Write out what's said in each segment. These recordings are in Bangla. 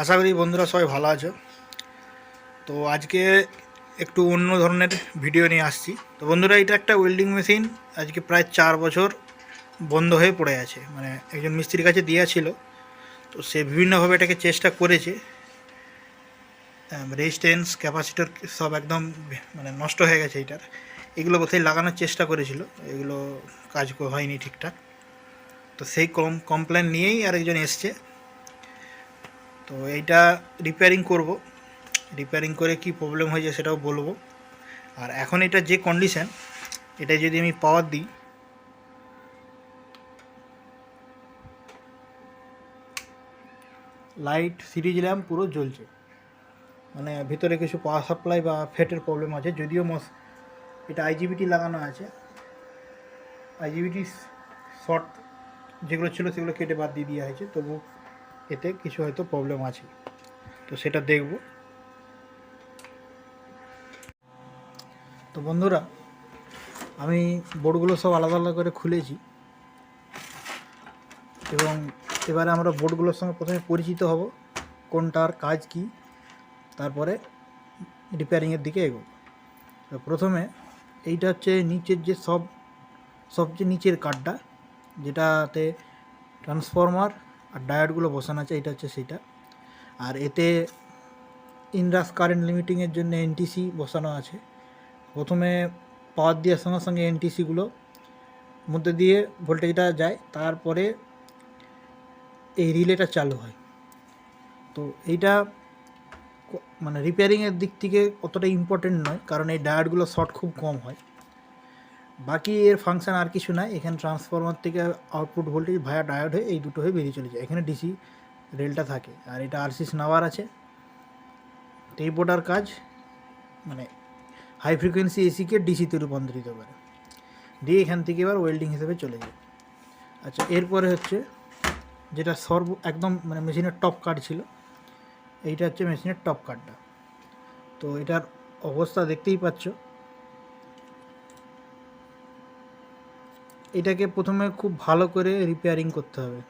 আশা করি বন্ধুরা সবাই ভালো আছো। তো আজকে একটু অন্য ধরনের ভিডিও নিয়ে আসছি। তো বন্ধুরা, এটা একটা ওয়েল্ডিং মেশিন আজকে প্রায় চার বছর বন্ধ হয়ে পড়ে আছে। মানে একজন মিস্ত্রির কাছে ছিল। তো সে বিভিন্নভাবে এটাকে চেষ্টা করেছে। রেজিস্ট্যান্স ক্যাপাসিটার সব একদম মানে নষ্ট হয়ে গেছে এটার। এগুলো কোথায় লাগানোর চেষ্টা করেছিল। এগুলো কাজ হয়নি ঠিকঠাক। তো সেই কম কমপ্লেন নিয়েই আরেকজন এসছে। তো এইটা রিপেয়ারিং করব। রিপেয়ারিং করে কি প্রবলেম হয়েছে সেটাও বলব। আর এখন এটা যে কন্ডিশন এটা যদি আমি পাওয়ার দিই লাইট সিরিজ ল্যাম্প পুরো জ্বলছে। মানে ভিতরে কিছু পাওয়ার সাপ্লাই বা ফেটের প্রবলেম আছে, যদিও মস, এটা আইজিবিটি লাগানো আছে। আইজিবিটি শর্ট যেগুলো ছিল সেগুলো কেটে বাদ দিয়ে দেওয়া হয়েছে, তবু এতে কিছু হয়তো প্রবলেম আছে। তো সেটা দেখব। তো বন্ধুরা, আমি বোর্ডগুলো সব আলাদা আলাদা করে খুলেছি। এবং এবারে আমরা বোর্ডগুলোর সঙ্গে প্রথমে পরিচিত হব, কোনটার কাজ কি, তারপরে রিপেয়ারিংয়ের দিকে এগোবো। প্রথমে এইটা হচ্ছে নিচের যে সব, সবচেয়ে নিচের কাঠটা যেটাতে ট্রান্সফরমার আর ডায়োডগুলো বসানো আছে এটা হচ্ছে সেটা আর এতে ইনরাস কারেন্ট লিমিটিংয়ের জন্য এনটিসি বসানো আছে। প্রথমে পাওয়ার দেওয়ার সঙ্গে সঙ্গে এনটিসিগুলো মধ্যে দিয়ে ভোল্টেজটা যায়, তারপরে এই রিলেটা চালু হয়। তো এইটা মানে রিপেয়ারিংয়ের দিক থেকে অতটা ইম্পর্টেন্ট নয়, কারণ এই ডায়োডগুলো শর্ট খুব কম হয়। বাকি এর ফাংশন আর কিছু নাই। এখানে ট্রান্সফরমার থেকে আউটপুট ভোল্টেজ ভায়া ডায়োড হয়ে এই দুটো হয়ে বেরিয়ে চলে যায়। এখানে ডিসি রেলটা থাকে। আর এটা আরসিস নাওয়ার আছে। এই বোর্ডার কাজ মানে হাই ফ্রিকোয়েন্সি এসিকে ডিসিতে রূপান্তরিত করে। দিয়ে এখান থেকে এবার ওয়েল্ডিং হিসেবে চলে যায়। আচ্ছা এরপরে হচ্ছে যেটা সর্ব, একদম মানে মেশিনের টপ কাট ছিল। এইটা হচ্ছে মেশিনের টপ কাটটা তো এটার অবস্থা দেখতেই পাচ্ছ। এটাকে প্রথমে খুব ভালো করে রিপেয়ারিং করতে হবে।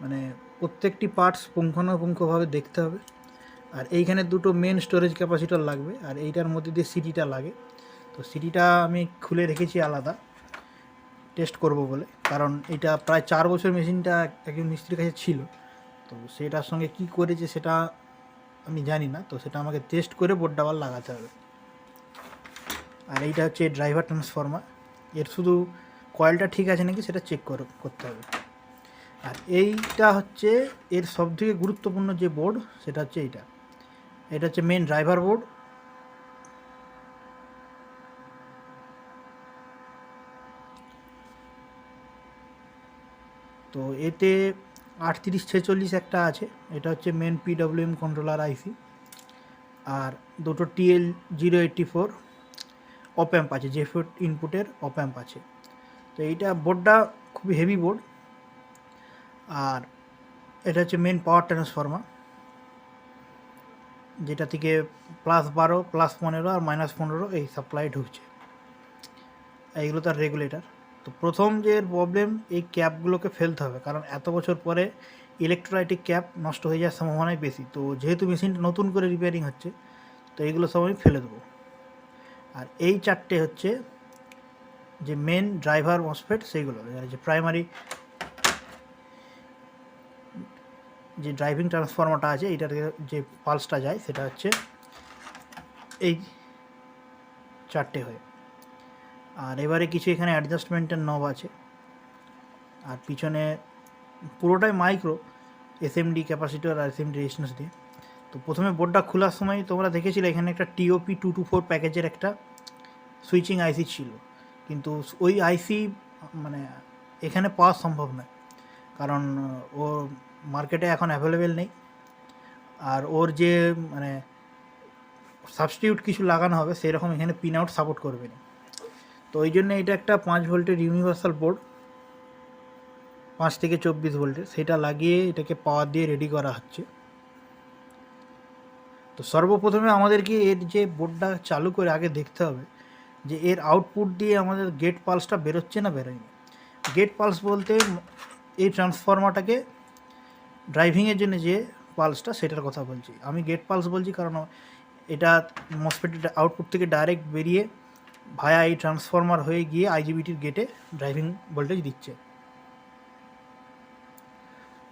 মানে প্রত্যেকটি পার্টস পুঙ্খানুপুঙ্খভাবে দেখতে হবে। আর এইখানে দুটো মেন স্টোরেজ ক্যাপাসিটার লাগবে, আর এইটার মধ্যে দিয়ে সিটিটা লাগে। তো সিটিটা আমি খুলে রেখেছি আলাদা টেস্ট করব বলে। কারণ এটা প্রায় চার বছর মেশিনটা একজন মিস্ত্রির কাছে ছিল। তো সেটার সঙ্গে কি করেছে সেটা আমি জানি না। তো সেটা আমাকে টেস্ট করে বোর্ডটা আবার লাগাতে হবে। আর এইটা হচ্ছে ড্রাইভার ট্রান্সফর্মার এর শুধু কয়েলটা ঠিক আছে নাকি সেটা চেক করতে হবে। আর এইটা হচ্ছে, এর সবথেকে গুরুত্বপূর্ণ যে বোর্ড সেটা হচ্ছে এইটা। এটা হচ্ছে মেন ড্রাইভার বোর্ড তো এতে আটত্রিশ ছেচল্লিশ একটা আছে, এটা হচ্ছে মেন পিডব্লিউএম কন্ট্রোলার আইসি আর দুটো TL zero eighty four opamp আছে ফুট ইনপুটের অপ্যাম্প আছে। তো এইটা বোর্ডটা খুবই হেভি বোর্ড আর এটা হচ্ছে মেন পাওয়ার ট্রান্সফর্মার যেটা থেকে প্লাস বারো প্লাস পনেরো আর মাইনাস পনেরো এই সাপ্লাই ঢুকছে। এইগুলো তার রেগুলেটর তো প্রথম যে প্রবলেম এই ক্যাপগুলোকে ফেলতে হবে, কারণ এত বছর পরে ইলেকট্রোলাইটিক ক্যাপ নষ্ট হয়ে যাওয়ার সম্ভাবনাই বেশি। তো যেহেতু মেশিনটা নতুন করে রিপেয়ারিং হচ্ছে, তো এইগুলো সব আমি ফেলে দেবো। আর এই চারটে হচ্ছে যে মেন ড্রাইভার মসফেট সেইগুলো যে প্রাইমারি যে ড্রাইভিং ট্রান্সফর্মারটা আছে এইটার যে পালসটা যায়, সেটা হচ্ছে এই চারটে হয়ে। আর এবারে কিছু এখানে অ্যাডজাস্টমেন্টের নব আছে। আর পিছনে পুরোটাই মাইক্রো এসএমডি ক্যাপাসিটার আর এসএমডি রেজিস্ট্যান্স দিয়ে। তো প্রথমে বোর্ডটা খোলার সময় তোমরা দেখেছিলে এখানে একটা টিওপি টু টু ফোর প্যাকেজের একটা সুইচিং আইসি ছিল। কিন্তু ওই আইসি মানে এখানে পাওয়া সম্ভব নয়। কারণ, ও মার্কেটে এখন অ্যাভেলেবেল নেই। আর ওর যে মানে সাবস্টিটিউট কিছু লাগানো হবে, সেরকম এখানে পিন আউট সাপোর্ট করবে না। তো ওই জন্য এটা একটা পাঁচ ভোল্টের ইউনিভার্সাল বোর্ড পাঁচ থেকে চব্বিশ ভোল্টের। সেটা লাগিয়ে এটাকে পাওয়ার দিয়ে রেডি করা হচ্ছে। তো সর্বপ্রথমে আমাদেরকে এর যে বোর্ডটা চালু করে আগে দেখতে হবে। যে এর আউটপুট দিয়ে আমাদের গেট পালসটা বেরোচ্ছে না বেরোয়নি। গেট পালস বলতে এই ট্রান্সফর্মারটাকে ড্রাইভিংয়ের জন্য যে পালসটা সেটার কথা বলছি। আমি গেট পালস বলছি কারণ এটা মসফেটের আউটপুট থেকে ডাইরেক্ট বেরিয়ে ভায়া এই ট্রান্সফর্মার হয়ে গিয়ে আইজিবিটির গেটে ড্রাইভিং ভোল্টেজ দিচ্ছে।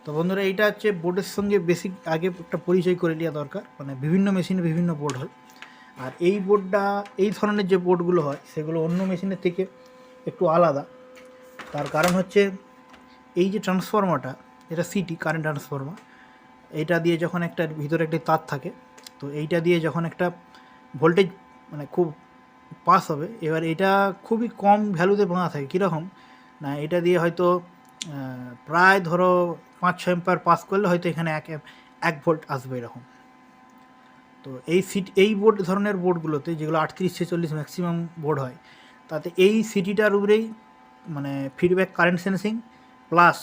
তো বন্ধুরা, এইটা হচ্ছে বোর্ডের সঙ্গে বেসিক আগে একটা পরিচয় করে নেওয়া দরকার। মানে বিভিন্ন মেশিনে বিভিন্ন বোর্ড হয়। আর এই বোর্ডটা এই ধরনের যে বোর্ডগুলো হয়, সেগুলো অন্য মেশিনের থেকে একটু আলাদা। তার কারণ হচ্ছে, এই যে ট্রান্সফর্মারটা এটা সিটি কারেন্ট ট্রান্সফরমার এইটা দিয়ে যখন একটা ভিতরে একটি তার থাকে, তো এইটা দিয়ে যখন একটা ভোল্টেজ মানে খুব পাস হবে, এবার এটা খুবই কম ভ্যালুতে ভাঙা থাকে, কীরকম? না, এটা দিয়ে হয়তো প্রায় ধরো পাঁচ ছয় এম্পার পাস করলে হয়তো এখানে এক এক ভোল্ট আসবে এরকম। তো এই সিট, এই বোর্ড, ধরনের বোর্ডগুলোতে যেগুলো আটত্রিশ, ছেচল্লিশ ম্যাক্সিমাম বোর্ড হয়, তাতে এই সিটিটার উপরেই মানে feedback current sensing plus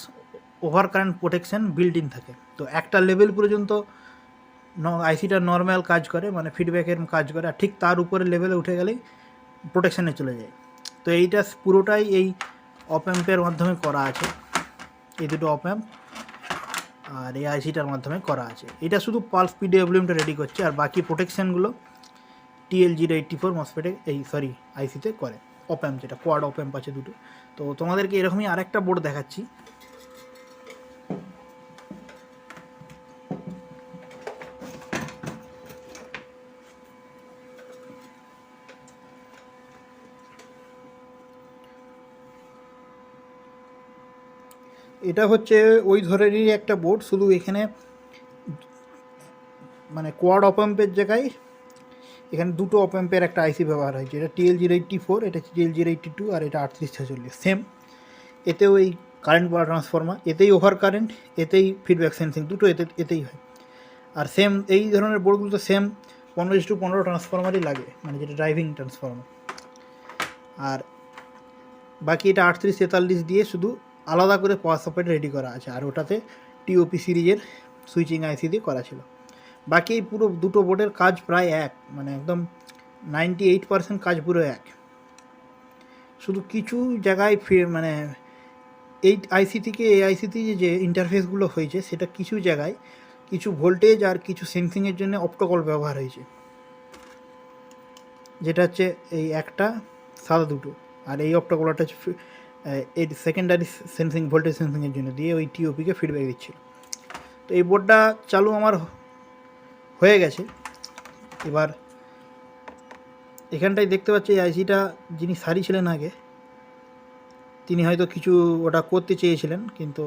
over current protection build in থাকে। তো একটা লেভেল পর্যন্ত আইসিটা নর্মাল কাজ করে মানে ফিডব্যাকের কাজ করে, আর ঠিক তার উপরে লেভেলে উঠে গেলেই প্রোটেকশানে চলে যায়। তো এইটা পুরোটাই এই অপ্যাম্পের মাধ্যমে করা আছে। এই দুটো অপ্যাম্প আর এই আইসিটার মাধ্যমে করা আছে। এটা শুধু পালস পিডিএফলিউমটা রেডি করছে, আর বাকি প্রোটেকশানগুলো টিএল জিরো এইট্টি ফোর মসফেটে এই সরি আইসিতে করে। অপ্যাম্প যেটা কোয়াড অপ্যাম্প আছে দুটো। তো তোমাদেরকে এরকমই আরেকটা বোর্ড দেখাচ্ছি। এটা হচ্ছে ওই ধরনেরই একটা বোর্ড শুধু এখানে মানে কোয়াড অপাম্পের জায়গায় এখানে দুটো অপাম্পের একটা আইসি ব্যবহার হয়েছে এটা টিএল জিরো এইট্টি ফোর এটা টিএল জিরো এইট্টি টু আর এটা আটত্রিশ ছেচল্লিশ সেম এতেও এই কারেন্ট বলা ট্রান্সফর্মার এতেই ওভার কারেন্ট এতেই ফিডব্যাক সেন্সিং দুটো এতে, এতেই হয়। আর সেম এই ধরনের বোর্ডগুলো তো সেম পনেরো ইস টু পনেরো ট্রান্সফর্মারই লাগে মানে যেটা ড্রাইভিং ট্রান্সফর্মার আর বাকি এটা আটত্রিশ তেতাল্লিশ দিয়ে শুধু আলাদা করে পাওয়ার সাপ্লাই রেডি করা আছে। আর ওটাতে টিওপি সিরিজের সুইচিং আইসি দিয়ে করা ছিল। বাকি এই পুরো দুটো বোর্ডের কাজ প্রায় এক মানে একদম নাইনটি এইট পার্সেন্ট কাজ পুরো এক। শুধু কিছু জায়গায় মানে এই আইসি থেকে এই আইসিতে যে ইন্টারফেসগুলো হয়েছে, সেটা কিছু জায়গায় কিছু ভোল্টেজ আর কিছু সেন্সিংয়ের জন্য অপটোকল ব্যবহার হয়েছে। যেটা হচ্ছে এই একটা, সাদা দুটো। আর এই অপটোকলটা হচ্ছে এই সেকেন্ডারি সেন্সিং ভোল্টেজ সেন্সিংয়ের জন্য দিয়ে ওই টিওপিকে ফিডব্যাক দিচ্ছিল। তো এই বোর্ডটা চালু আমার হয়ে গেছে। এবার এখানটায় দেখতে পাচ্ছি আইসিটা যিনি সারিয়েছিলেন আগে, তিনি হয়তো কিছু ওটা করতে চেয়েছিলেন, কিন্তু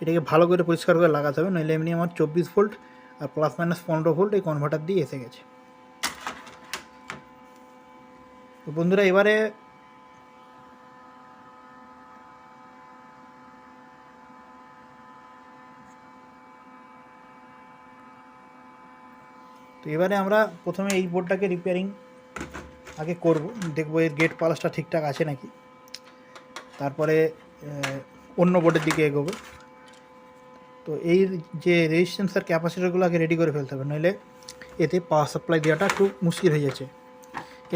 এটাকে ভালো করে পরিষ্কার করে লাগাতে হবে, নইলে এমনি আমার চব্বিশ ভোল্ট আর প্লাস মাইনাস পনেরো ভোল্ট এই কনভার্টার দিয়ে এসে গেছে। বন্ধুরা, এবারে তো এবারে আমরা প্রথমে এই বোর্ডটাকে রিপেয়ারিং আগে করব, দেখব এর গেট পালাসটা ঠিকঠাক আছে নাকি। তারপরে অন্য বোর্ডের দিকে এগোবো। তো এই যে রেজিস্ট্যান্স আর ক্যাপাসিটারগুলো আগে রেডি করে ফেলতে হবে, নইলে এতে পাওয়ার সাপ্লাই দেওয়াটা একটু মুশকিল হয়ে যাচ্ছে।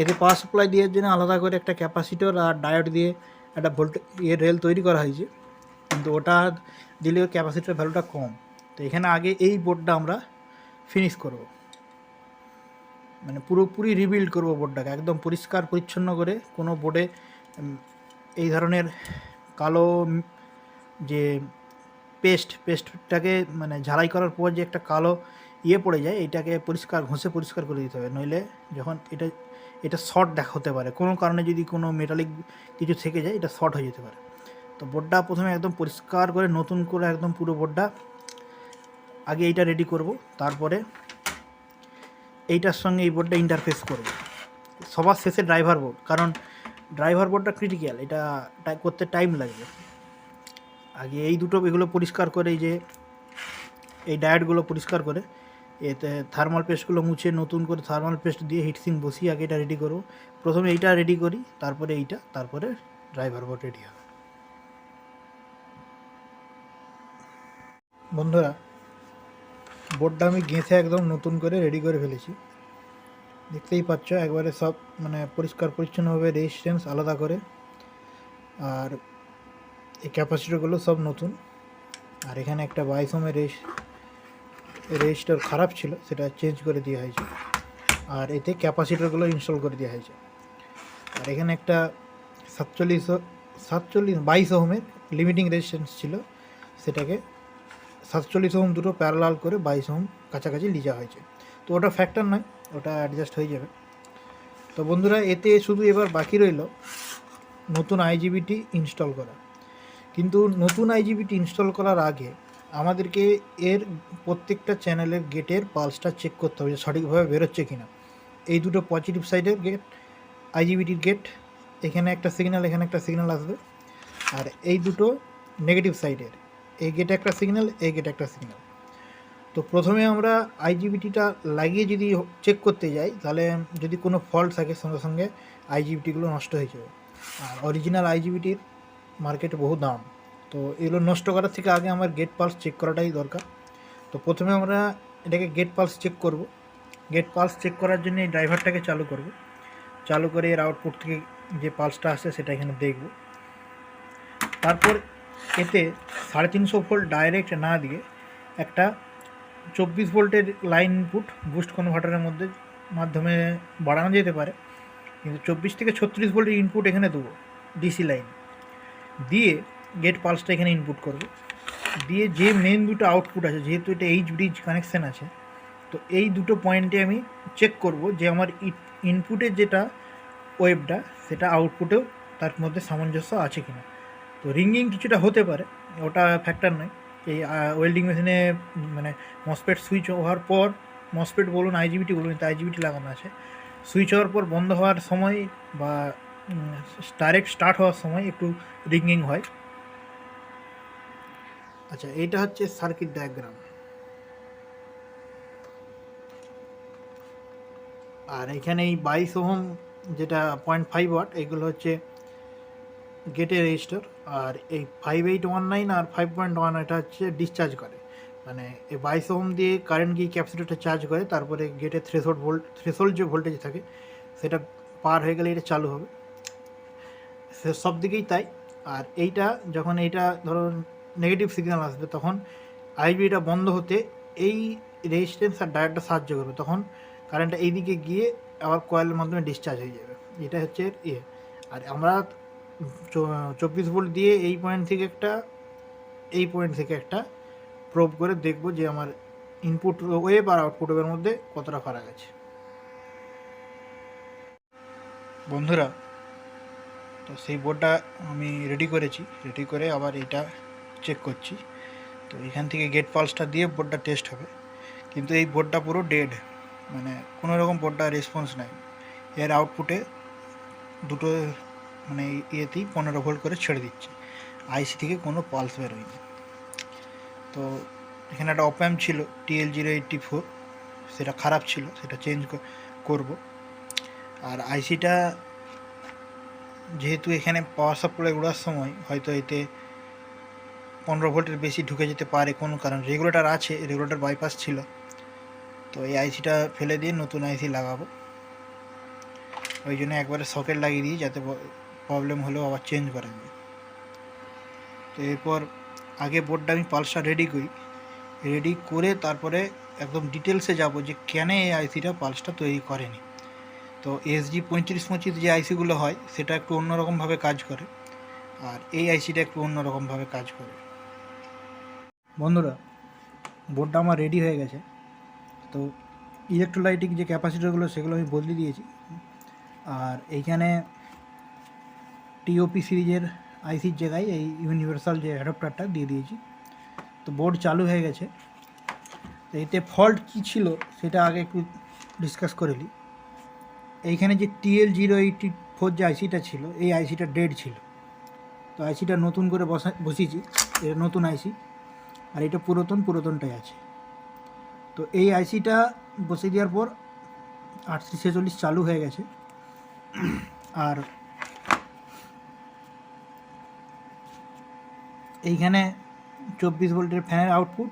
এতে পাওয়ার সাপ্লাই দেওয়ার জন্য আলাদা করে একটা ক্যাপাসিটর আর ডায়োড দিয়ে একটা ভোল্ট ইয়ে রেল তৈরি করা হয়েছে। কিন্তু ওটা দিলেও ক্যাপাসিটার ভ্যালুটা কম। তো এখানে আগে এই বোর্ডটা আমরা ফিনিশ করব। মানে পুরোপুরি রিবিল্ড করব বোর্ডটাকে একদম পরিষ্কার, পরিচ্ছন্ন করে কোনো বোর্ডে এই ধরনের কালো যে পেস্ট পেস্টটাকে মানে ঝালাই করার পর যে একটা কালো ইয়ে পড়ে যায় এটাকে পরিষ্কার, ঘষে পরিষ্কার করে দিতে হবে। নইলে যখন এটা এটা শর্ট দেখা হতে পারে। কোনো কারণে যদি কোনো মেটালিক কিছু থেকে যায়, এটা শর্ট হয়ে যেতে পারে। তো বোর্ডটা প্রথমে একদম পরিষ্কার করে, নতুন করে একদম পুরো বোর্ডটা আগে এইটা রেডি করব। তারপরে এইটার সঙ্গে এই বোর্ডটা ইন্টারফেস করব। সবার শেষে ড্রাইভার বোর্ড কারণ ড্রাইভার বোর্ডটা ক্রিটিক্যাল এটা করতে টাইম লাগবে। আগে এই দুটো এগুলো পরিষ্কার করে, এই যে এই ডায়েটগুলো পরিষ্কার করে, এতে থার্মাল পেস্টগুলো মুছে নতুন করে থার্মাল পেস্ট দিয়ে হিটসিং বসিয়ে আগে এটা রেডি করব। প্রথমে এইটা রেডি করি, তারপরে এইটা, তারপরে ড্রাইভার বোর্ড রেডি হবে। বন্ধুরা বোর্ডটা আমি গেঁথে একদম নতুন করে রেডি করে ফেলেছি। দেখতেই পাচ্ছ, একবারে সব মানে পরিষ্কার পরিচ্ছন্নভাবে রেজিস্ট্যান্স আলাদা করে। আর এই ক্যাপাসিটিগুলো সব নতুন। আর এখানে একটা বাইশ ওমের রেস রেজিস্টার খারাপ ছিল, সেটা চেঞ্জ করে দেওয়া হয়েছে। আর এতে ক্যাপাসিটারগুলো ইনস্টল করে দেওয়া হয়েছে। আর এখানে একটা সাতচল্লিশ সাতচল্লিশ, বাইশ ওহমের লিমিটিং রেজিস্ট্যান্স ছিল, সেটাকে সাতচল্লিশ ওহম দুটো প্যারালাল করে বাইশ ওহম কাছাকাছি লিজা হয়েছে। তো ওটা ফ্যাক্টর নয়, ওটা অ্যাডজাস্ট হয়ে যাবে। তো বন্ধুরা, এতে শুধু এবার বাকি রইল নতুন আইজিবিটি ইনস্টল করা। কিন্তু নতুন আইজিবিটি ইনস্টল করার আগে আমাদেরকে এর প্রত্যেকটা চ্যানেলের গেটের পালসটা চেক করতে হবে যে সঠিকভাবে বেরোচ্ছে কিনা। এই দুটো পজিটিভ সাইডের গেট আইজিবিটির গেট এখানে একটা সিগন্যাল এখানে একটা সিগন্যাল আসবে। আর এই দুটো নেগেটিভ সাইডের এই গেটে একটা সিগন্যাল এই গেটে একটা সিগন্যাল তো প্রথমে আমরা আইজিবিটিটা লাগিয়ে যদি চেক করতে যাই, তাহলে যদি কোনো ফল্ট থাকে সঙ্গে সঙ্গে আইজিবিটিগুলো নষ্ট হয়ে যাবে। আর অরিজিনাল আইজিবিটির মার্কেটে বহু দাম। তো এগুলো নষ্ট করার থেকে আগে আমার গেট পালস চেক করাটাই দরকার। তো প্রথমে আমরা এটাকে গেট পালস চেক করব। গেট পালস চেক করার জন্য এই ড্রাইভারটাকে চালু করব। চালু করে এর আউটপুট থেকে যে পালসটা আসছে সেটা এখানে দেখব। তারপর এতে সাড়ে তিনশো ভোল্ট ডাইরেক্ট না দিয়ে একটা চব্বিশ ভোল্টের লাইন ইনপুট বুস্ট কনভার্টারের মধ্যে মাধ্যমে বাড়ানো যেতে পারে। কিন্তু চব্বিশ থেকে ছত্রিশ ভোল্টের ইনপুট এখানে দেবো ডিসি লাইন দিয়ে গেট পালসটা এখানে ইনপুট করব। দিয়ে যে মেন দুটো আউটপুট আছে, যেহেতু এটা এইচ ব্রিজ কানেকশান আছে, তো এই দুটো পয়েন্টে আমি চেক করব যে আমার ইনপুটের যেটা ওয়েবটা সেটা আউটপুটেও তার মধ্যে সামঞ্জস্য আছে কিনা। তো রিঙ্গিং কিছুটা হতে পারে, ওটা ফ্যাক্টর নয় এই ওয়েল্ডিং মেশিনে মানে মসপেট সুইচ হওয়ার পর মসপেট বলুন আইজিবিটি বলুন তো আইজিবিটি লাগানো আছে। সুইচ হওয়ার পর বন্ধ হওয়ার সময় বা ডাইরেক্ট স্টার্ট হওয়ার সময় একটু রিঙ্গিং হয়। আচ্ছা এইটা হচ্ছে সার্কিট ডায়াগ্রাম আর এখানে এই বাইশ ওহম যেটা পয়েন্ট ফাইভ ওয়াট এগুলো হচ্ছে গেটের রেজিস্টার আর এই ফাইভ এইট ওয়ান নাইন আর ফাইভ পয়েন্ট ওয়ান এটা হচ্ছে ডিসচার্জ করে। মানে এই বাইশ ওহম দিয়ে কারেন্ট গিয়ে ক্যাপাসিটারটা চার্জ করে, তারপরে গেটের থ্রেশোল্ড ভোল্ট থ্রেশোল্ড যে ভোল্টেজ থাকে, সেটা পার হয়ে গেলে এটা চালু হবে। সে সব দিকেই তাই। আর এইটা যখন এইটা ধরো নেগেটিভ সিগন্যাল আসবে, তখন আইবিটা বন্ধ হতে এই রেজিস্ট্যান্স আর ডায়োডটা সাহায্য করবে। তখন কারেন্টটা এইদিকে গিয়ে আবার কয়েলের মাধ্যমে ডিসচার্জ হয়ে যাবে। এটা হচ্ছে ইয়ে। আর আমরা চব্বিশ ভোল্ট দিয়ে এই পয়েন্ট থেকে একটা, এই পয়েন্ট থেকে একটা প্রোভ করে দেখব যে আমার ইনপুট ওয়েব আর আউটপুট ওয়েবের মধ্যে কতটা ফারাক আছে। বন্ধুরা, তো সেই বোর্ডটা আমি রেডি করেছি। রেডি করে আবার এইটা চেক করছি। তো এখান থেকে গেট পালসটা দিয়ে বোর্ডটা টেস্ট হবে। কিন্তু এই বোর্ডটা পুরো ডেড মানে কোনো রকম বোর্ডটা রেসপন্স নাই। এর আউটপুটে দুটো মানে ইয়েতেই পনেরো ভোল্ট করে ছেড়ে দিচ্ছে। আইসি থেকে কোনো পালস বেরোয়নি। তো এখানে একটা অপ্যাম ছিল টিএল জিরো এইটটি ফোর সেটা খারাপ ছিল, সেটা চেঞ্জ করব। আর আইসিটা যেহেতু এখানে পাওয়ার সাপ্লাই উড়ার সময়, হয়তো এতে পনেরো ভোল্টের বেশি ঢুকে যেতে পারে কোনো কারণ রেগুলেটর আছে রেগুলেটর বাইপাস ছিল। তো এই আইসিটা ফেলে দিয়ে নতুন আইসি লাগাবো। ওই জন্য একবারে সকেট লাগিয়ে দিই, যাতে প্রবলেম হলেও আবার চেঞ্জ করা যায় তো এরপর আগে বোর্ডটা আমি পালসটা রেডি করি। রেডি করে তারপরে একদম ডিটেলসে যাব যে কেন এই আইসিটা পালসটা তৈরি করেনি। তো এসজি পঁয়ত্রিশ পঁচিশ যে আইসিগুলো হয়, সেটা একটু অন্যরকমভাবে কাজ করে। আর এই আইসিটা একটু অন্যরকমভাবে কাজ করে। বন্ধুরা বোর্ডটা আমার রেডি হয়ে গেছে। তো ইলেকট্রোলাইটিক যে ক্যাপাসিটারগুলো সেগুলো আমি বদলে দিয়েছি। আর এইখানে টিওপি সিরিজের আইসির জায়গায় এই ইউনিভার্সাল যে অ্যাডাপ্টারটা দিয়ে দিয়েছি। তো বোর্ড চালু হয়ে গেছে। তো এতে ফল্ট কী ছিল সেটা আগে একটু ডিসকাস করে নিই। এইখানে যে টিএল জিরো এইটি ফোর যে আইসিটা ছিল, এই আইসিটা ডেড ছিল। তো আইসিটা নতুন করে বসা, বসিয়েছি। এটা নতুন আইসি আর এটা পুরাতন, পুরাতনটাই আছে। তো এই আইসিটা বসে দেওয়ার পর আটত্রিশ ছেচল্লিশ চালু হয়ে গেছে। আর এইখানে চব্বিশ ভোল্টের ফ্যানের আউটপুট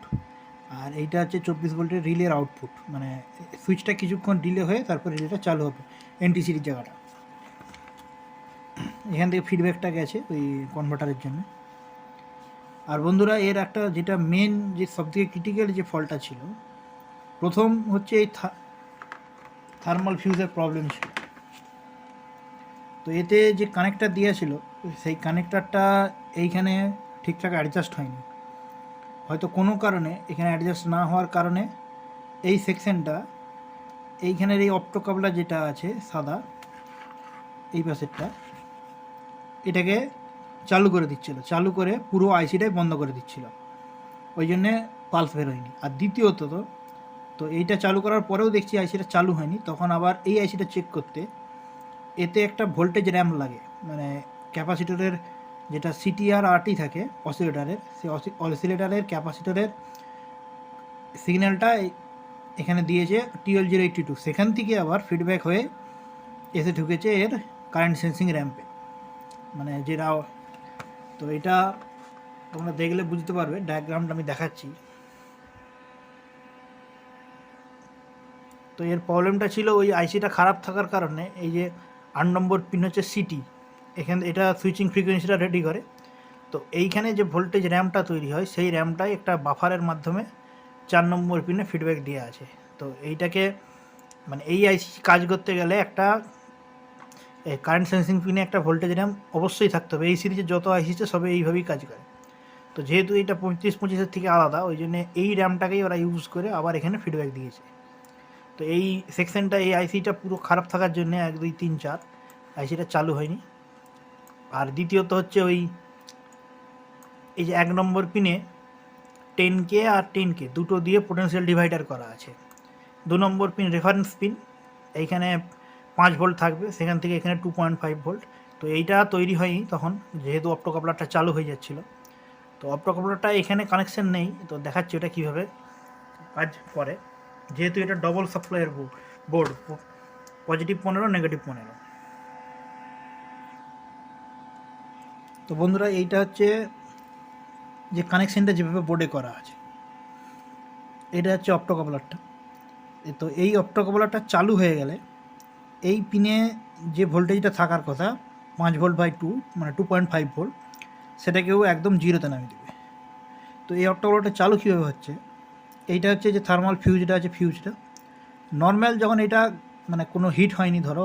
আর এইটা হচ্ছে চব্বিশ ভোল্টের রিলের আউটপুট মানে সুইচটা কিছুক্ষণ ডিলে হয়ে তারপর রিলেটা চালু হবে এনটিসির জায়গাটা। এখান থেকে ফিডব্যাকটা গেছে ওই কনভার্টারের জন্য। আর বন্ধুরা, এর একটা যেটা মেন যে সবথেকে ক্রিটিক্যাল যে ফলটা ছিল, প্রথম হচ্ছে এই থার্মাল ফিউজের প্রবলেম ছিল। তো এতে যে কানেক্টার দেওয়া ছিল, সেই কানেক্টারটা এইখানে ঠিকঠাক অ্যাডজাস্ট হয়নি। হয়তো কোনো কারণে এখানে অ্যাডজাস্ট না হওয়ার কারণে এই সেকশনটা এইখানের এই অপ্টোকাবলা যেটা আছে সাদা, এই পাশেরটা, এটাকে চালু করে দিচ্ছিল। চালু করে পুরো আইসিটাই বন্ধ করে দিচ্ছিল। ওই জন্যে পালস বেরোয়নি আর দ্বিতীয়ত তো তো এইটা চালু করার পরেও দেখছি আইসিটা চালু হয়নি। তখন আবার এই আইসিটা চেক করতে, এতে একটা ভোল্টেজ র্যাম্প লাগে। মানে ক্যাপাসিটরের যেটা সিটিআর আরটি থাকে অসিলেটারের সেই অসিলেটারের ক্যাপাসিটরের সিগন্যালটা এখানে দিয়েছে টিএল জিরো এইটটি টু সেখান থেকে আবার ফিডব্যাক হয়ে এসে ঢুকেছে এর কারেন্ট সেন্সিং র্যাম্পে মানে যেটা, তো এটা তোমরা দেখলে বুঝতে পারবে ডায়াগ্রামটা আমি দেখাচ্ছি। তো এর প্রবলেমটা ছিল ওই আইসিটা খারাপ থাকার কারণে, এই যে আট নম্বর পিন হচ্ছে সিটি এখানে, এটা সুইচিং ফ্রিকোয়েন্সিটা রেডি করে। তো এইখানে যে ভোল্টেজ র্যামটা তৈরি হয়, সেই র্যামটাই একটা বাফারের মাধ্যমে চার নম্বর পিনে ফিডব্যাক দেওয়া আছে। তো এইটাকে মানে এই আইসি কাজ করতে গেলে একটা কারেন্ট সেন্সিং পিনে একটা ভোল্টেজ র্যাম অবশ্যই থাকতে হবে। এই সিরিজে যত আইসিছে সবে এইভাবেই কাজ করে। তো যেহেতু এটা পঁয়ত্রিশ, পঁচিশের থেকে আলাদা, ওই জন্য এই র্যামটাকেই ওরা ইউজ করে আবার এখানে ফিডব্যাক দিয়েছে। তো এই সেকশনটা এই আইসিটা পুরো খারাপ থাকার জন্য এক, দুই, তিন, চার আইসিটা চালু হয়নি। আর দ্বিতীয়ত হচ্ছে ওই এই যে এক নম্বর পিনে টেন কে আর টেন কে দুটো দিয়ে পোটেন্সিয়াল ডিভাইডার করা আছে। দু নম্বর পিন রেফারেন্স পিন এইখানে পাঁচ ভোল্ট থাকবে, সেখান থেকে এখানে টু পয়েন্ট ফাইভ ভোল্ট তো এইটা তৈরি হয়নি তখন, যেহেতু অপটো কাপলারটা চালু হয়ে যাচ্ছিল। তো অপটো কাপলারটা এখানে কানেকশন নেই, তো দেখাচ্ছি ওটা কীভাবে কাজ করে। যেহেতু এটা ডবল সাপ্লাইয়ের বোর্ড পজিটিভ পনেরো নেগেটিভ পনেরো। তো বন্ধুরা, এইটা হচ্ছে যে কানেকশানটা যেভাবে বোর্ডে করা আছে, এটা হচ্ছে অপ্টোকাবলারটা তো এই অপ্টোকাবলারটা চালু হয়ে গেলে এই পিনে যে ভোল্টেজটা থাকার কথা, পাঁচ ভোল্ট বাই টু মানে টু পয়েন্ট ফাইভ ভোল্ট সেটাকেও একদম জিরোতে নামিয়ে দেবে। তো এই অক্টোবরটা চালু কীভাবে হচ্ছে, এইটা হচ্ছে যে থার্মাল ফিউজটা আছে ফিউজটা নর্মাল যখন এটা মানে কোনো হিট হয়নি ধরো,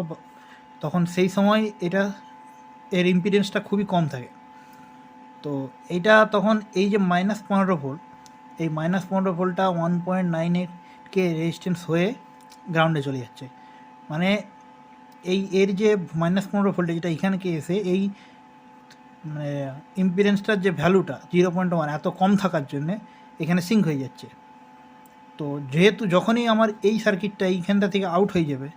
তখন সেই সময় এটা এর ইম্পিডেন্সটা খুবই কম থাকে। তো এইটা তখন এই যে মাইনাস পনেরো ভোল্ট এই মাইনাস পনেরো ভোল্টটা ওয়ান পয়েন্ট নাইন এইটকে রেজিস্ট্যান্স হয়ে গ্রাউন্ডে চলে যাচ্ছে। মানে এই এর যে মাইনাস পনেরো ভোল্টে যেটা এখানকে এসে এই মানে ইম্পিডেন্সটার যে ভ্যালুটা জিরো পয়েন্ট ওয়ান এত কম থাকার জন্যে এখানে সিঙ্ক হয়ে যাচ্ছে। তো যেহেতু যখনই আমার এই সার্কিটটা এইখানটা থেকে আউট হয়ে যাবে,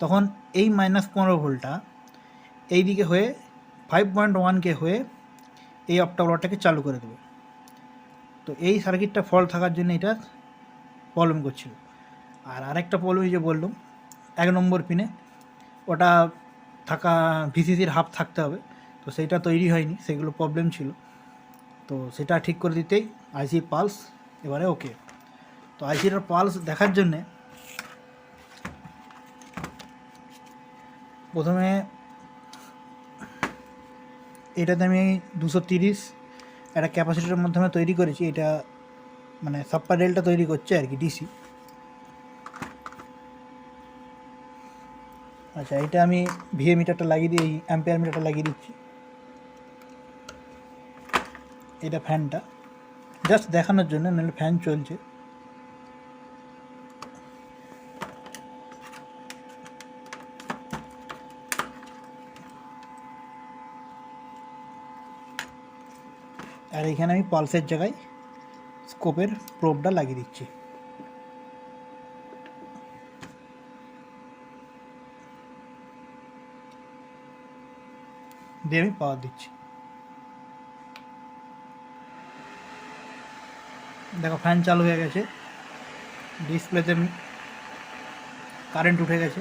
তখন এই মাইনাস পনেরো ভোল্টটা এই দিকে হয়ে ফাইভ পয়েন্ট ওয়ানকে হয়ে এই অক্টোবরটাকে চালু করে দেবে। তো এই সার্কিটটা ফল থাকার জন্য এটা প্রবলেম করছিল। আর আরেকটা প্রবলেম যে বললাম, এক নম্বর পিনে ওটা থাকা ভিসিসির হাফ থাকতে হবে। তো সেইটা তৈরি হয়নি, সেগুলো প্রবলেম ছিল। তো সেটা ঠিক করে দিতেই আইসির পালস এবারে ওকে তো আইসির পালস দেখার জন্যে প্রথমে এটাতে আমি দুশো তিরিশ একটা ক্যাপাসিটির মাধ্যমে তৈরি করেছি, এটা মানে সাপ্পার রেলটা তৈরি করছে আর কি ডিসি আচ্ছা এটা আমি ভিএ মিটারটা লাগিয়ে দিয়ে, এই অ্যাম্পেয়ার মিটারটা লাগিয়ে দিচ্ছি। এটা ফ্যানটা জাস্ট দেখানোর জন্য, নাহলে ফ্যান চলছে। আর এখানে আমি পালসের জায়গায় স্কোপের প্রোবটা লাগিয়ে দিচ্ছি। দিয়ে আমি পাওয়ার দিচ্ছি। দেখো ফ্যান চালু হয়ে গেছে। ডিসপ্লেতে কারেন্ট উঠে গেছে।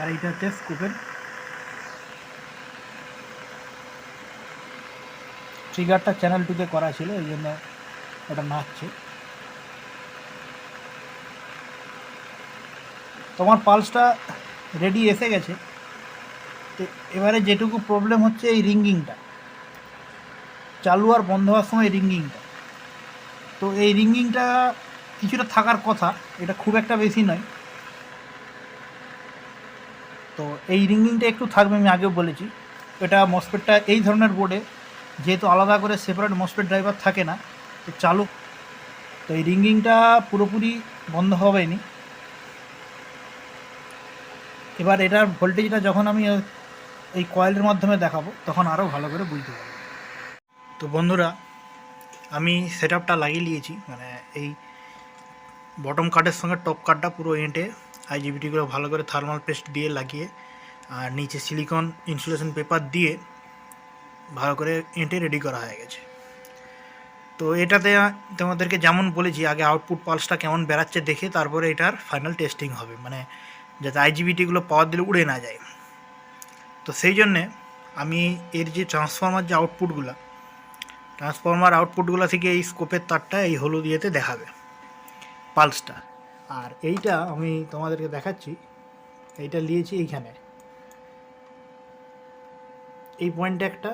আর এইটা হচ্ছে স্কুপের ট্রিগারটা চ্যানেল টুতে করা ছিল, এই জন্য ওটা নাচছে। তোমার পালসটা রেডি এসে গেছে। তো এবারে যেটুকু প্রবলেম হচ্ছে এই রিঙ্গিংটা চালু আর বন্ধ হওয়ার সময় রিঙ্গিংটা তো এই রিঙ্গিংটা কিছুটা থাকার কথা, এটা খুব একটা বেশি নয়। তো এই রিঙ্গিংটা একটু থাকবে, আমি আগেও বলেছি। এটা মসপেটটা এই ধরনের বোর্ডে যেহেতু আলাদা করে সেপারেট মসপেট ড্রাইভার থাকে না, তো চালু তো এই রিঙ্গিংটা পুরোপুরি বন্ধ হবেনি। এবার এটার ভোল্টেজটা যখন আমি এই কয়েলের মাধ্যমে দেখাবো, তখন আরও ভালো করে বুঝতে পারব। তো বন্ধুরা, আমি সেট আপটা লাগিয়ে নিয়েছি মানে এই বটম কার্ডের সঙ্গে টপ কার্ডটা পুরো এঁটে আইজিবিটিগুলো ভালো করে থার্মাল পেস্ট দিয়ে লাগিয়ে, আর নিচে সিলিকন ইনসুলেশন পেপার দিয়ে ভালো করে এঁটে রেডি করা হয়ে গেছে। তো এটাতে তোমাদেরকে যেমন বলেছি, আগে আউটপুট পালসটা কেমন বেরাচ্ছে দেখে তারপরে এটার ফাইনাল টেস্টিং হবে। মানে যাতে আইজিবিটিগুলো পাওয়ার দিলে উড়ে না যায়। তো সেই জন্যে আমি এর যে ট্রান্সফর্মার যে আউটপুটগুলো ট্রান্সফর্মার আউটপুটগুলো থেকে এই স্কোপের তারটা এই হলুদ ইয়েতে দেখাবে পালসটা আর এইটা আমি তোমাদেরকে দেখাচ্ছি, এইটা নিয়েছি এইখানে। এই পয়েন্টে একটা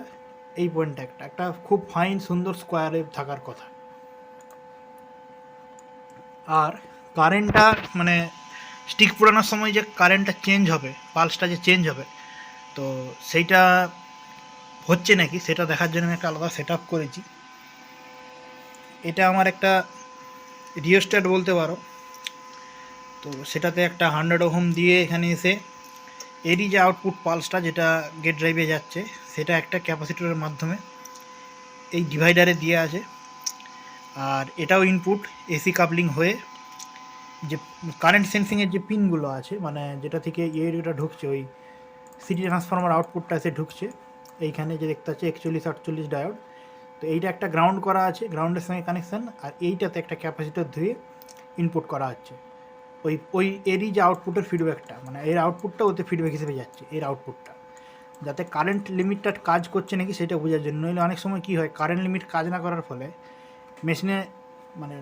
এই পয়েন্টে একটা একটা খুব ফাইন সুন্দর স্কোয়ারে থাকার কথা। আর কারেন্টটা মানে স্টিক পুরানোর সময় যে কারেন্টটা চেঞ্জ হবে পালসটা যে চেঞ্জ হবে, তো সেইটা হচ্ছে নাকি? সেটা দেখার জন্য আমি একটা আলাদা সেট আপ করেছি। এটা আমার একটা রিওস্ট্যাট বলতে পারো। তো সেটাতে একটা হান্ড্রেড ওহম দিয়ে এখানে এসে এরই যে আউটপুট পালসটা যেটা গেট ড্রাইভে যাচ্ছে, সেটা একটা ক্যাপাসিটরের মাধ্যমে এই ডিভাইডারে দিয়ে আছে আর এটাও ইনপুট এসি কাপলিং হয়ে যে কারেন্ট সেন্সিংয়ের যে পিনগুলো আছে মানে যেটা থেকে ইয়েটা ঢুকছে, ওই সিটি ট্রান্সফর্মার আউটপুটটা এসে ঢুকছে। এইখানে যে দেখতে পাচ্ছি একচল্লিশ, আটচল্লিশ ডায়োড তো এইটা একটা গ্রাউন্ড করা আছে গ্রাউন্ডের সঙ্গে কানেকশান আর এইটাতে একটা ক্যাপাসিটার ধুয়ে ইনপুট করা হচ্ছে। ওই ওই এরই যে আউটপুটের ফিডব্যাকটা মানে এর আউটপুটটা ওতে ফিডব্যাক হিসেবে যাচ্ছে, এর আউটপুটটা যাতে কারেন্ট লিমিটটা কাজ করছে নাকি সেটা বোঝার জন্য, নইলে অনেক সময় কী হয় কারেন্ট লিমিট কাজ না করার ফলে মেশিনে মানে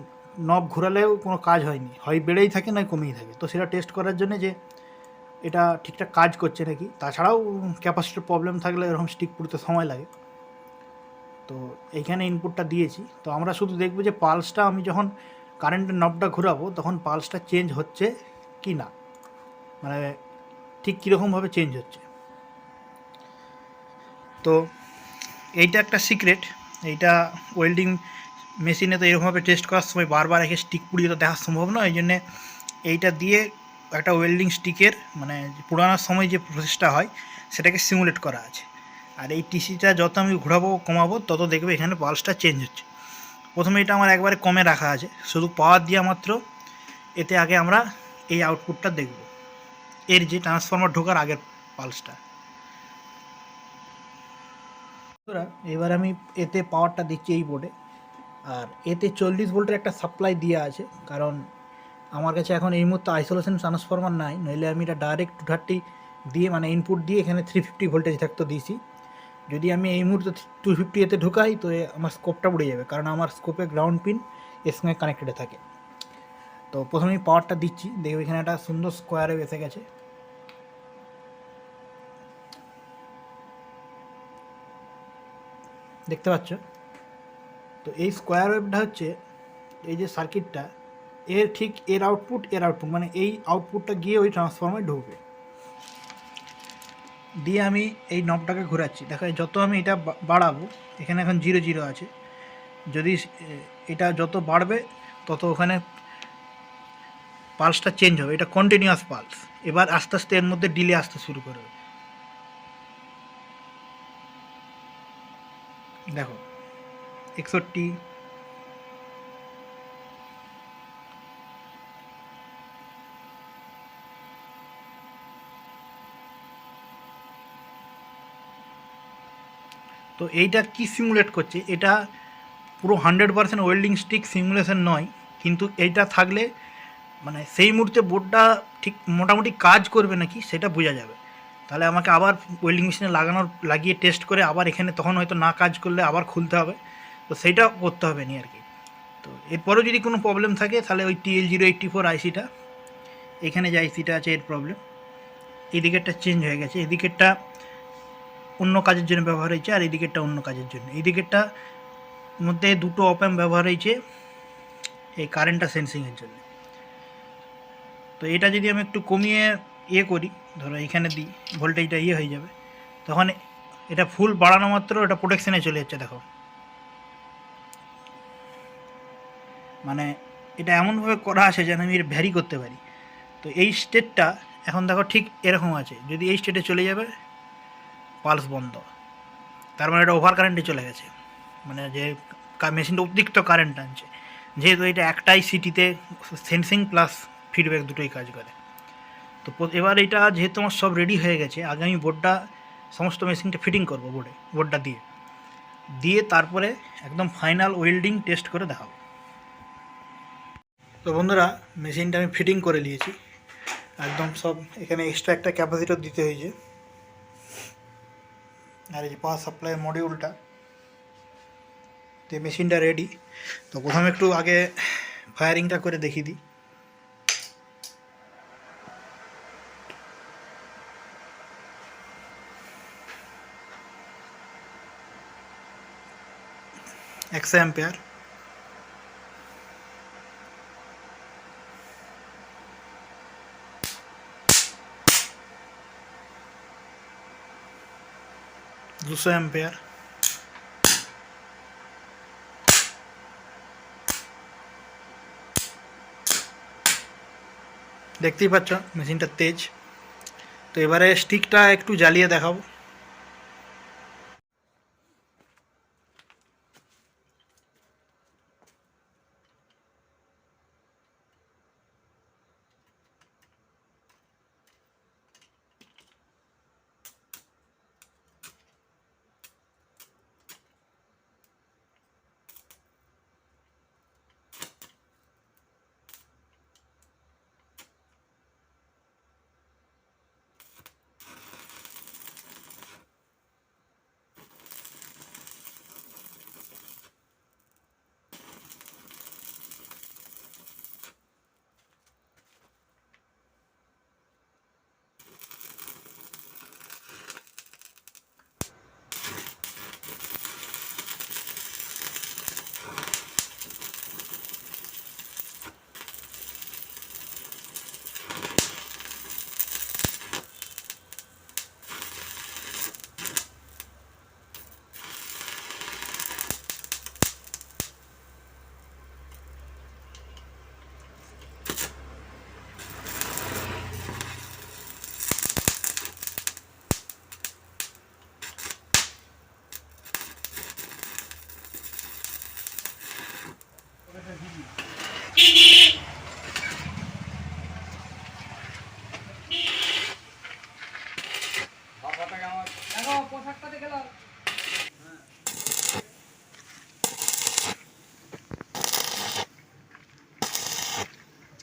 নব ঘোরালেও কোনো কাজ হয়নি, হয় বেড়েই থাকে নয় কমেই থাকে। তো সেটা টেস্ট করার জন্য যে এটা ঠিকঠাক কাজ করছে নাকি, তাছাড়াও ক্যাপাসিটির প্রবলেম থাকলে এরকম স্টিক পুরোতে সময় লাগে। তো এইখানে ইনপুটটা দিয়েছি। তো আমরা শুধু দেখব যে পালসটা আমি যখন কারেন্টের নবটা ঘোরাবো, তখন পালসটা চেঞ্জ হচ্ছে কি না? মানে ঠিক কীরকমভাবে চেঞ্জ হচ্ছে? তো এইটা একটা সিক্রেট এইটা ওয়েল্ডিং মেশিনে তো এরকমভাবে টেস্ট করার সময় বারবার একে স্টিক পুড়িয়ে তো দেখা সম্ভব নয়, এই জন্যে এইটা দিয়ে একটা ওয়েল্ডিং স্টিকের মানে পুরানোর সময় যে প্রসেসটা হয়, সেটাকে সিমুলেট করা আছে। আর এই টিসিটা যত আমি ঘোরাবো, কমাবো, তত দেখবে এখানে পালসটা চেঞ্জ হচ্ছে। প্রথমে এটা আমার একবারে কমে রাখা আছে। শুধু পাওয়ার দেওয়া মাত্র, এতে আগে আমরা এই আউটপুটটা দেখব। এর যে ট্রান্সফর্মার ঢোকার আগের পালসটা এবার আমি এতে পাওয়ারটা দিচ্ছি এই বোর্ডে আর এতে চল্লিশ ভোল্টের একটা সাপ্লাই দেওয়া আছে, কারণ আমার কাছে এখন এই মুহূর্তে আইসোলেশন ট্রান্সফর্মার নাই, নইলে আমি এটা ডাইরেক্ট টু থার্টি দিয়ে মানে ইনপুট দিয়ে এখানে থ্রি ফিফটি ভোল্টেজ থাকতো দিয়েছি। যদি আমি এই মুহূর্তে টু ফিফটি এতে ঢুকাই, তো আমার স্কোপটা উড়ে যাবে। কারণ আমার স্কোপে গ্রাউন্ড পিন এর সঙ্গে কানেক্টেড থাকে। তো প্রথমে পাওয়ারটা দিচ্ছি দেখবে এখানে একটা সুন্দর স্কোয়ারে এসে গেছে। দেখতে পাচ্ছ? তো এই স্কোয়ার ওয়েভটা হচ্ছে, এই যে সার্কিটটা এর ঠিক এর আউটপুট এর আউটপুট মানে এই আউটপুটটা গিয়ে ওই ট্রান্সফর্মারে ঢুকবে। দিয়ে আমি এই নবটাকে ঘোরাচ্ছি। দেখো যত আমি এটা বাড়াবো, এখানে এখন জিরো জিরো আছে। যদি এটা যত বাড়বে, তত ওখানে পালসটা চেঞ্জ হবে। এটা কন্টিনিউয়াস পালস এবার আস্তে আস্তে এর মধ্যে ডিলে আসতে শুরু করবে। দেখো, একষট্টি তো এইটা কি সিমুলেট করছে? এটা পুরো hundred percent welding stick simulation নয়, কিন্তু এইটা থাকলে মানে সেই মুহূর্তে বোর্ডটা ঠিক মোটামুটি কাজ করবে নাকি সেটা বোঝা যাবে। তাহলে আমাকে আবার ওয়েল্ডিং মেশিনে লাগানোর, লাগিয়ে টেস্ট করে আবার এখানে তখন হয়তো না কাজ করলে আবার খুলতে হবে। তো সেইটা করতে হবে নি আর কি। তো এরপরেও যদি কোনো প্রবলেম থাকে, তাহলে ওই টিএল জিরো এইট্টি ফোর আইসিটা এখানে যে আইসিটা আছে এর প্রবলেম এদিকেরটা চেঞ্জ হয়ে গেছে। এই দিকেরটা অন্য কাজের জন্য ব্যবহার হয়েছে আর এই দিকেরটা অন্য কাজের জন্য। এই দিকেরটা মধ্যে দুটো অপ্যাম ব্যবহার হয়েছে এই কারেন্টটা সেন্সিংয়ের জন্য। তো এটা যদি আমি একটু কমিয়ে ইয়ে করি, ধরো এখানে দিই ভোল্টেজটা ইয়ে হয়ে যাবে, তখন এটা ফুল বাড়ানো মাত্র এটা প্রোটেকশনে চলে যাচ্ছে, দেখো। মানে এটা এমনভাবে করা আছে যেন আমি এর ভ্যারি করতে পারি। তো এই স্টেটটা এখন দেখো ঠিক এরকম আছে, যদি এই স্টেটে চলে যাবে পালস বন্ধ। তার মানে এটা ওভার কারেন্টে চলে গেছে। মানে যে মেশিনটা অতিরিক্ত কারেন্ট টানছে যেহেতু এটা একটাই সিটিতে সেন্সিং প্লাস ফিডব্যাক দুটোই কাজ করে। তো এবার এটা যেহেতু আমার সব রেডি হয়ে গেছে, আগে আমি বোর্ডটা সমস্ত মেশিনটা ফিটিং করব বোর্ডে বোর্ডটা দিয়ে। দিয়ে তারপরে একদম ফাইনাল ওয়েল্ডিং টেস্ট করে দেখাবো। তো বন্ধুরা, মেশিনটা আমি ফিটিং করে নিয়েছি। একদম সব এখানে এক্সট্রা একটা ক্যাপাসিটর দিতে হয়েছে। আর এই পাওয়ার সাপ্লাই মডিউলটা তো মেশিনটা রেডি তো প্রথমে একটু আগে ফায়ারিংটা করে দেখিয়ে দিই। একশো অ্যাম্পেয়ার দুশো অ্যাম্পেয়ার দেখতেই পাচ্ছ মেশিনটা তেজ। তো এবারে স্টিকটা একটু জ্বালিয়ে দেখাবো।